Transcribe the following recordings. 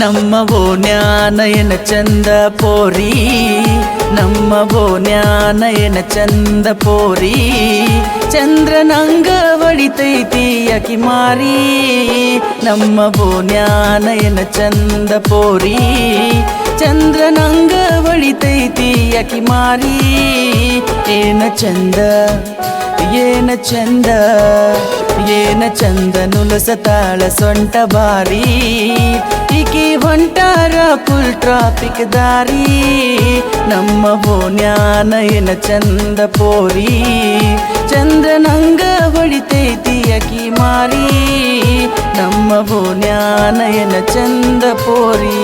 ನಮ್ಮ ಬೋನ್ಯಾನಯನ ಚಂದ ಪೋರಿ ನಮ್ಮ ಬೋನ್ಯಾನಯನ ಚಂದ ಪೋರಿ ಚಂದ್ರನಂಗ ಹೊಡಿತೈತಿ ಅಕಿ ಮಾರಿ ನಮ್ಮ ಬೋನ್ಯಾನಯನ ಚಂದ ಪೋರಿ ಚಂದ್ರನಂಗ ಒಳಿತೈತಿ ಅಕಿ ಮಾರಿ. ಏನ ಚಂದ ಏನ ಚಂದ ಏನ ಚಂದ ನುಲಸತಾಳ ಸೊಂಟ ಬಾರಿ. ಈಕಿ ಹೊಂಟಾರ ಫುಲ್ ಟ್ರಾಫಿಕ್ ದಾರಿ. ನಮ್ಮ ಬೋನ್ಯಾನ ಏನ ಚಂದ ಪೋರಿ. ಚಂದ್ರನಂಗ ಹೊಡಿತೈತಿ ಅಕಿ ಮಾರಿ. ನಮ್ಮ ಬೋನ್ಯಾನ ಏನ ಚಂದ ಪೋರಿ.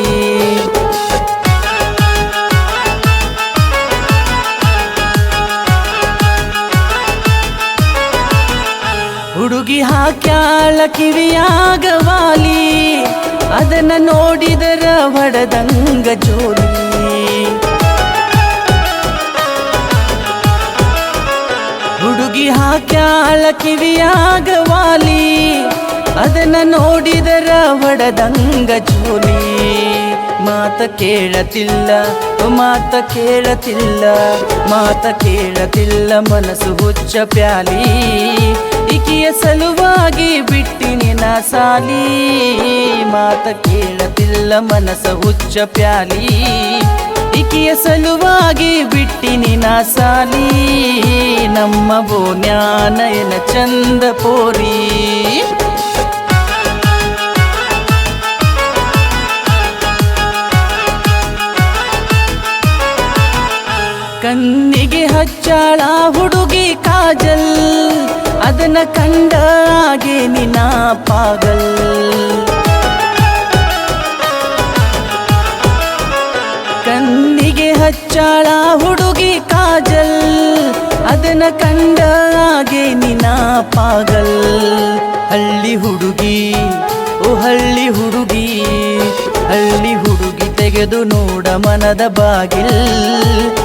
ಹುಡುಗಿ ಹಾಕ್ಯಾಳ ಕಿವಿಯಾಗ ವಾಲಿ. ಅದನ್ನ ನೋಡಿದರ ಹೊಡೆದಂಗ ಜೋಲಿ. ಹುಡುಗಿ ಹಾಕ್ಯಾಳ ಕಿವಿಯಾಗ ವಾಲಿ. ಅದನ್ನ ನೋಡಿದರ ಹೊಡೆದಂಗ ಜೋಲಿ. ಮಾತ ಕೇಳತಿಲ್ಲ ಮಾತ ಕೇಳತಿಲ್ಲ ಮಾತ ಕೇಳತಿಲ್ಲ, ಮನಸ್ಸು ಹುಚ್ಚ ಪ್ಯಾಲಿ. ಇಕಿಯ ಸಲುವಾಗಿ ಬಿಟ್ಟಿನಿ ನಾ ಸಾಲಿ. ಮಾತ ಕೇಳತಿಲ್ಲ ಮನಸ ಹುಚ್ಚ ಪ್ಯಾಲಿ. ಇಕಿಯ ಸಲುವಾಗಿ ಬಿಟ್ಟಿನಿ ನಾ ಸಾಲಿ. ನಮ್ಮ ಬೋನ್ಯಾನಯನ ಚಂದ ಪೋರಿ. ಕಣ್ಣಿಗೆ ಹಚ್ಚಾಳ ಹುಡುಗಿ ಕಾಜಲ್. ಅದನ್ನ ಕಂಡಾಗೆ ನಿನ ಪಾಗಲ್ ಕಣ್ಣಿಗೆ ಹಚ್ಚಾಳ ಹುಡುಗಿ ಕಾಜಲ್, ಅದನ್ನ ಕಂಡಾಗೆ ನಿನ ಪಾಗಲ್ ಹಳ್ಳಿ ಹುಡುಗಿ, ಓ ಹಳ್ಳಿ ಹುಡುಗಿ ಹಳ್ಳಿ ಹುಡುಗಿ ತೆಗೆದು ನೋಡ ಮನದ ಬಾಗಿಲ್.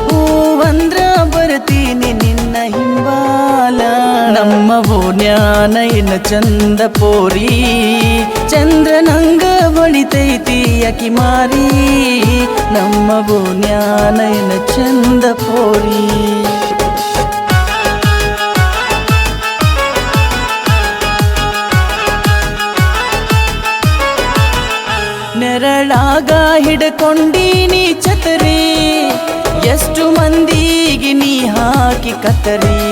ಹೂವಂದ್ರ ಬರ್ತೀನಿ ನಿನ್ನ ಬೋನ್ಯಾನ ಇನ್ನ ಚಂದ ಪೋರಿ ಚಂದ್ರನಂಗ ಬಳಿತೈತಿ ಅಕಿ ಮಾರಿ. ನಮ್ಮ ಬೋನ್ಯಾನ ಇನ್ನ ಚಂದ ಪೋರಿ ನೆರಳಾಗ ಹಿಡ್ಕೊಂಡೀನಿ ಛತರಿ. ಎಷ್ಟು ಮಂದಿಗೆ ನೀ ಹಾಕಿ ಕತ್ತರಿ.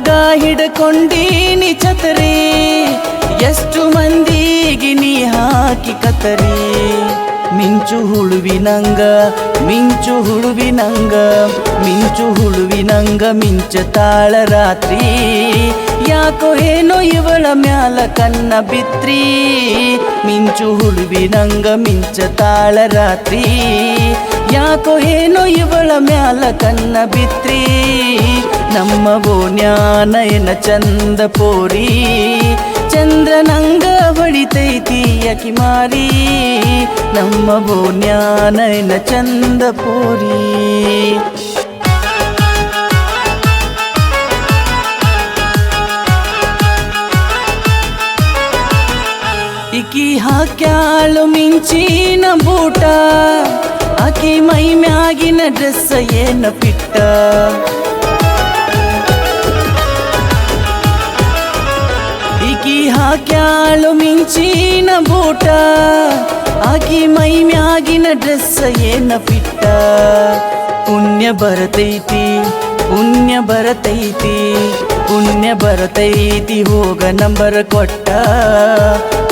ನೆರಳಾಗ ಹಿಡ್ಕೊಂಡೀನಿ ಛತ್ರಿ. ಎಷ್ಟು ಮಂದಿಗೆ ನೀ ಹಾಕಿ ಕತ್ತರಿ. ಮಿಂಚು ಹುಳುವಿನಂಗ ಮಿಂಚು ಹುಳುವಿನಂಗ ಮಿಂಚು ಹುಳುವಿನಂಗ ಮಿಂಚ ತಾಳ ರಾತ್ರಿ. ಯಾಕೋ ಏನೋ ಇವಳ ಮ್ಯಾಲ ಕನ್ನ ಬಿತ್ರಿ. ಮಿಂಚು ಹುಳುವಿನಂಗ, ಮಿಂಚ ತಾಳ ರಾತ್ರಿ. ಯಾಕೋ ಏನೋ ಇವಳ ಮ್ಯಾಲ ಕನ್ನ ಬಿತ್ರಿ. ನಮ್ಮ ನ್ಯಾನಯನ ಚಂದ ಪೋರಿ ಚಂದ್ರನಂಗ ಹೊಡಿತೈತಿ ಅಕಿ ಮಾರಿ. ನಮ್ಮ ಜ್ಞಾನಯನ ಚಂದ ಪೋರಿ ಇಕಿ ಹಾಕ್ಯಾಳು ಮಿಂಚಿನ ಬೂಟ. ಅಕಿ ಮೈ ಮ್ಯಾಗಿನ ಡ್ರೆಸ್ ಏನ ಪಿಟ್ಟ. ಹಾಕ್ಯಾಳು ಮಿಂಚಿನ ಬೂಟ, ಆಕಿ ಮೈ ಮ್ಯಾಗಿನ ಡ್ರೆಸ್ ಏನ ಬಿಟ್ಟ ಪುಣ್ಯ ಬರತೈತಿ ಪುಣ್ಯ ಬರತೈತಿ ಪುಣ್ಯ ಬರತೈತಿ, ಹೋಗ ನಂಬರ್ ಕೊಟ್ಟ.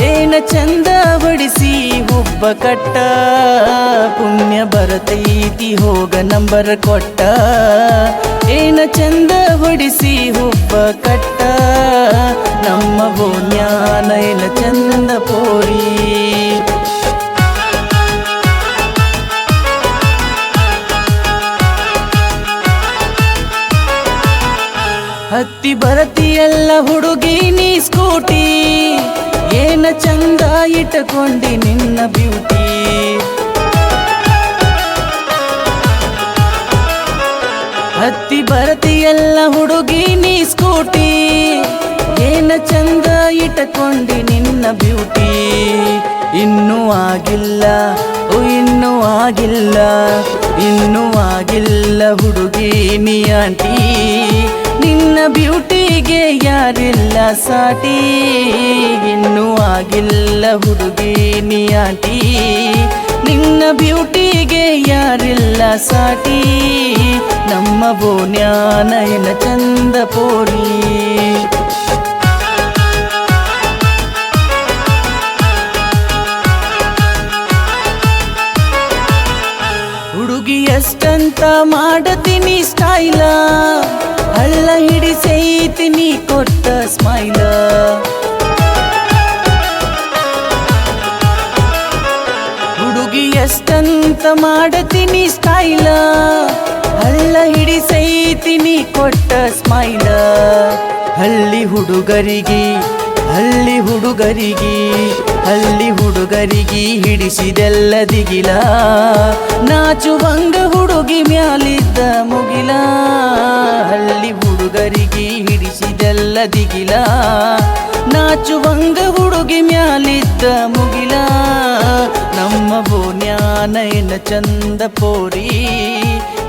ಏನ ಚಂದ ಬಡಿಸಿ ಹುಬ್ಬ ಕಟ್ಟ, ಪುಣ್ಯ ಬರತೈತಿ, ಹೋಗ ನಂಬರ್ ಕೊಟ್ಟ. ಏನ ಚಂದ ಹೊಡಿಸಿ ಹುಬ್ಬ ಕಟ್ಟ. ನಮ್ಮ ಜ್ಞಾನ ಏನ ಚಂದ ಪೋರಿ. ಹತ್ತಿ ಬರತಿಯಲ್ಲ ಹುಡುಗಿ ನೀ ಸ್ಕೂಟಿ. ಏನ ಚಂದ ಇಟ್ಟಕೊಂಡಿ ನಿನ್ನ ಬ್ಯೂಟಿ. ಬರತಿಯಲ್ಲ ಹುಡುಗಿ ನೀ ಸ್ಕೂಟಿ. ಏನ ಚಂದ ಇಟ್ಟಕೊಂಡಿ ನಿನ್ನ ಬ್ಯೂಟಿ. ಇನ್ನೂ ಆಗಿಲ್ಲ, ಓ, ಇನ್ನೂ ಆಗಿಲ್ಲ ಇನ್ನೂ ಆಗಿಲ್ಲ ಹುಡುಗಿ ನೀ ಆಂಟಿ. ನಿನ್ನ ಬ್ಯೂಟಿಗೆ ಯಾರಿಲ್ಲ ಸಾಟಿ. ಇನ್ನೂ ಆಗಿಲ್ಲ ಹುಡುಗಿ ನೀ ಆಂಟಿ. ನಿನ್ನ ಬ್ಯೂಟಿಗೆ ಯಾರಿಲ್ಲ ಸಾಟಿ. ನಮ್ಮ ಬೋನ್ಯಾನಯನ ಚಂದ ಪೋರಿ ಹುಡುಗಿ ಎಷ್ಟಂತ ಮಾಡತೀನಿ ಸ್ಟೈಲ. ಹಳ್ಳ ಹಿಡಿಸೈತೀನಿ ಕೊಟ್ಟ ಸ್ಮೈಲ. ಮಾಡತೀನಿ ಸ್ಟೈಲ ಹಳ್ಳ ಹಿಡಿಸೈತೀನಿ ಕೊಟ್ಟ ಸ್ಮೈಲ ಹಳ್ಳಿ ಹುಡುಗರಿಗೆ ಹಳ್ಳಿ ಹುಡುಗರಿಗೆ ಹಳ್ಳಿ ಹುಡುಗರಿಗೆ ಹಿಡಿಸಿದೆಲ್ಲ ದಿಗಿಲ. ನಾಚುವಂಗ ಹುಡುಗಿ ಮ್ಯಾಲಿದ್ದ ಮುಗಿಲ. ಹಳ್ಳಿ ಹುಡುಗರಿಗೆ ಹಿಡಿಸಿದೆಲ್ಲ ದಿಗಿಲ. ನಾಚುವಂಗ ಹುಡುಗಿ ಮ್ಯಾಲಿದ್ದ ಮುಗಿಲ. ಬೋನ್ಯಾನಯನ ಚಂದ ಪೋರಿ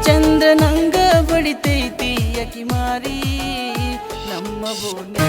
ಚಂದ್ರನಂಗ ಬಡಿತೈತಿ ಅಕಿ ಮಾರಿ ನಮ್ಮ ಬೋನ್ಯ